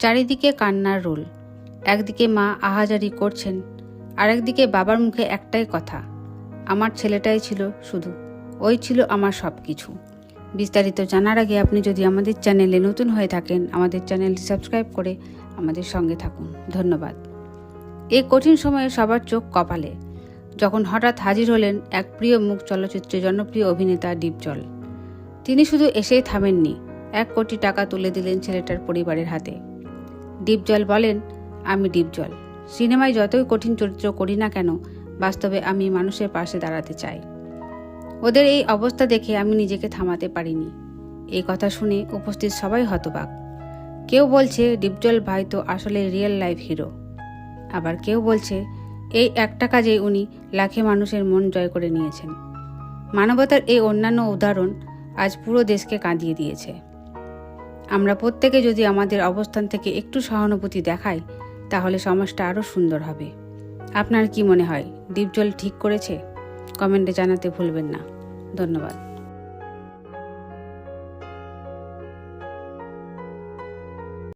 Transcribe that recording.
চারিদিকে কান্নার রোল। একদিকে মা আহাজারি করছেন, আরেকদিকে বাবার মুখে একটাই কথা, আমার ছেলেটাই ছিল শুধু, ওই ছিল আমার সব কিছু বিস্তারিত জানার আগে আপনি যদি আমাদের চ্যানেলে নতুন হয়ে থাকেন, আমাদের চ্যানেলটি সাবস্ক্রাইব করে আমাদের সঙ্গে থাকুন। ধন্যবাদ। এই কঠিন সময়ে সবার চোখ কপালে, যখন হঠাৎ হাজির হলেন এক প্রিয় মুখ চলচ্চিত্রে জনপ্রিয় অভিনেতা ডিপজল তিনি শুধু এসেই থামেননি, এক কোটি টাকা তুলে দিলেন ছেলেটার পরিবারের হাতে। ডিপজল বলেন, আমি ডিপজল। সিনেমায় যতই কঠিন চরিত্র করি না কেন, বাস্তবে আমি মানুষের পাশে দাঁড়াতে চাই। ওদের এই অবস্থা দেখে আমি নিজেকে থামাতে পারিনি। এই কথা শুনে উপস্থিত সবাই হতবাক। কেউ বলছে, ডিপজল ভাই তো আসলে রিয়েল লাইফ হিরো। আবার কেউ বলছে, এই একটা কাজেই উনি লাখে মানুষের মন জয় করে নিয়েছেন। মানবতার এই অন্যান্য উদাহরণ আজ পুরো দেশকে কাঁদিয়ে দিয়েছে। আমরা প্রত্যেকে যদি আমাদের অবস্থান থেকে একটু সহানুভূতি দেখাই, তাহলে সমাজটা আরও সুন্দর হবে। আপনার কি মনে হয়? ডিপজল ঠিক করেছে? কমেন্টে জানাতে ভুলবেন না। ধন্যবাদ।